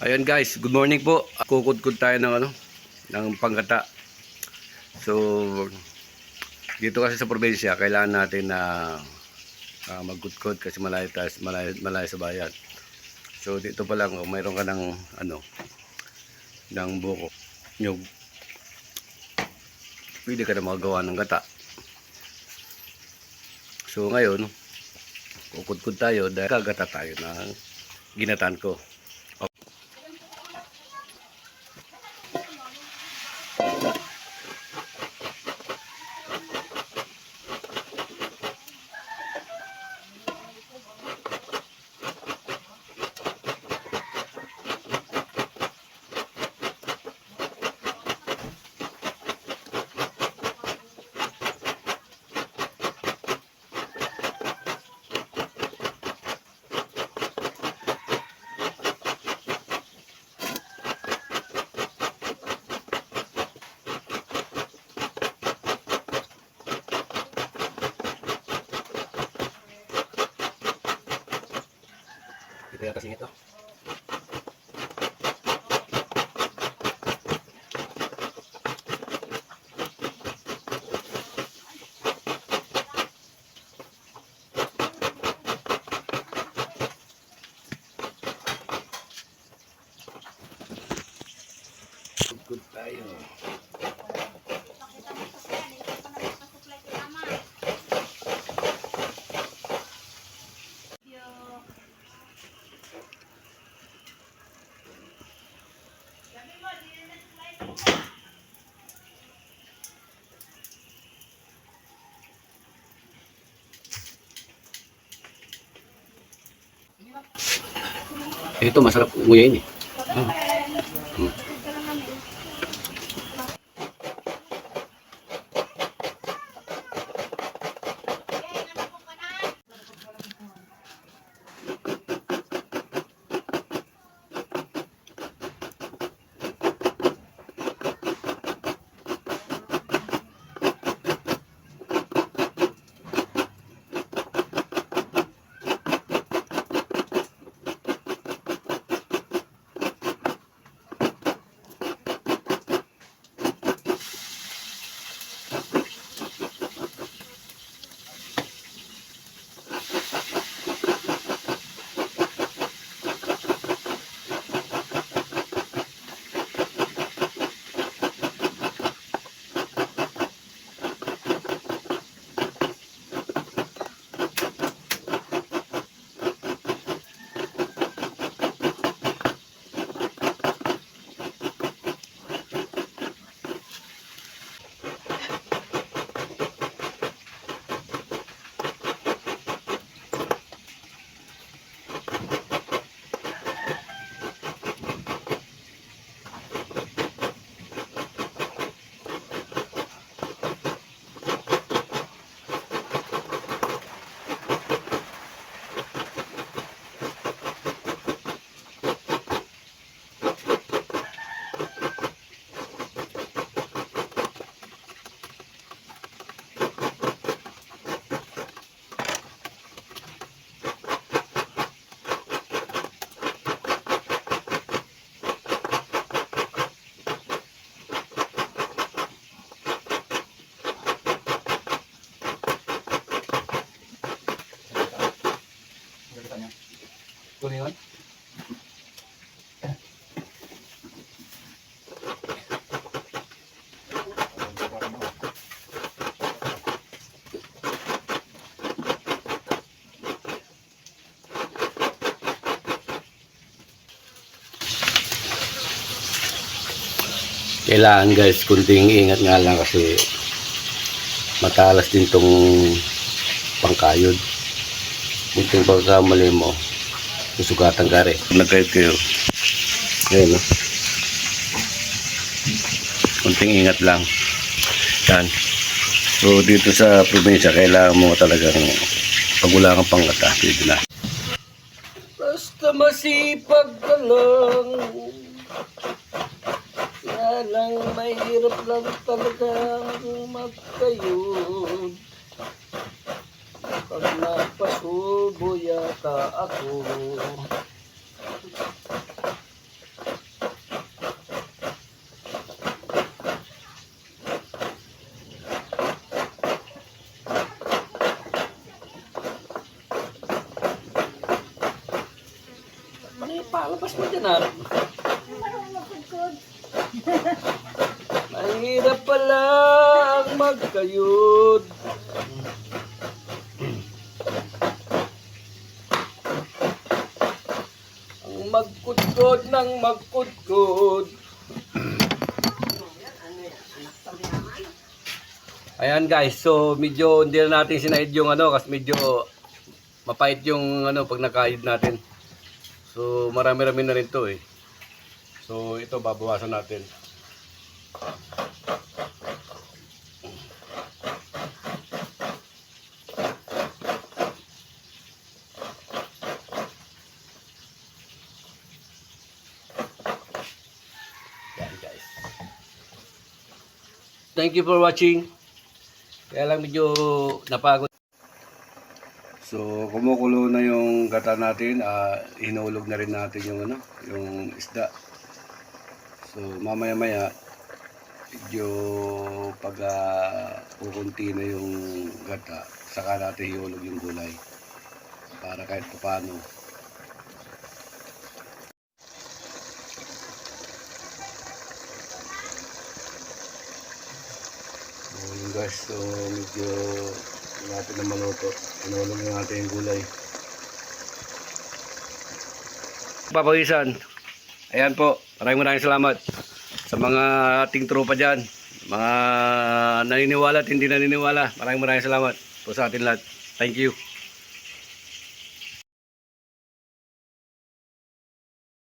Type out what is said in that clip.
Ayun guys, good morning po. Kukudkud tayo ng ano, ng panggata. So, dito kasi sa probinsya, kailangan natin na uh, magkudkod kasi malayo, tayo, malayo, malayo sa bayan. So, dito pa lang, oh, mayroon ka ng ano, ng buko, nyug. Pwede ka na magawa ng gata. So, ngayon, kukudkod tayo dahil kagata tayo ng ginatan ko. Ito yata singit to. Good tayo. Ito masarap umuyain eh. Kunin yun? Kailangan guys, kunting ingat nga lang kasi matalas din tong pangkayod. Kunting pagkamali mo, susugatan ka rin. Nagkayot kayo. Ayun, no? Kunting ingat lang. Yan. So, dito sa probinsya, kailangan mo talagang pag wala kang pangata, pwede na. Basta masipag ka lang. Kaya lang, mahirap lang talaga magkayod. Pag napasubo yata ako ano Palabas mo dyan ah. Mahirap pala ang magkayod. Ang magkutkod ng magkutkod. Ayan guys, so medyo hindi na natin sinaid yung ano kasi medyo mapait yung ano pag nakaid natin. So marami-rami na rin to eh. So ito babawasan natin. Thank you for watching. Kaya lang medyo napagod. So, kumukulo na yung gata natin. ah hinulog na rin natin yung ano, yung isda. So, mamaya-maya medyo pag uh, kukunti na yung gata, saka natin ihulog yung gulay. Para kahit paano. So, yun guys, so medyo natin na maluto. Inulog na natin yung gulay. Papawisan. Ayan po, maraming maraming salamat sa mga ating tropa dyan. Mga naniniwala at hindi naniniwala. Maraming maraming salamat po sa atin lahat. Thank you.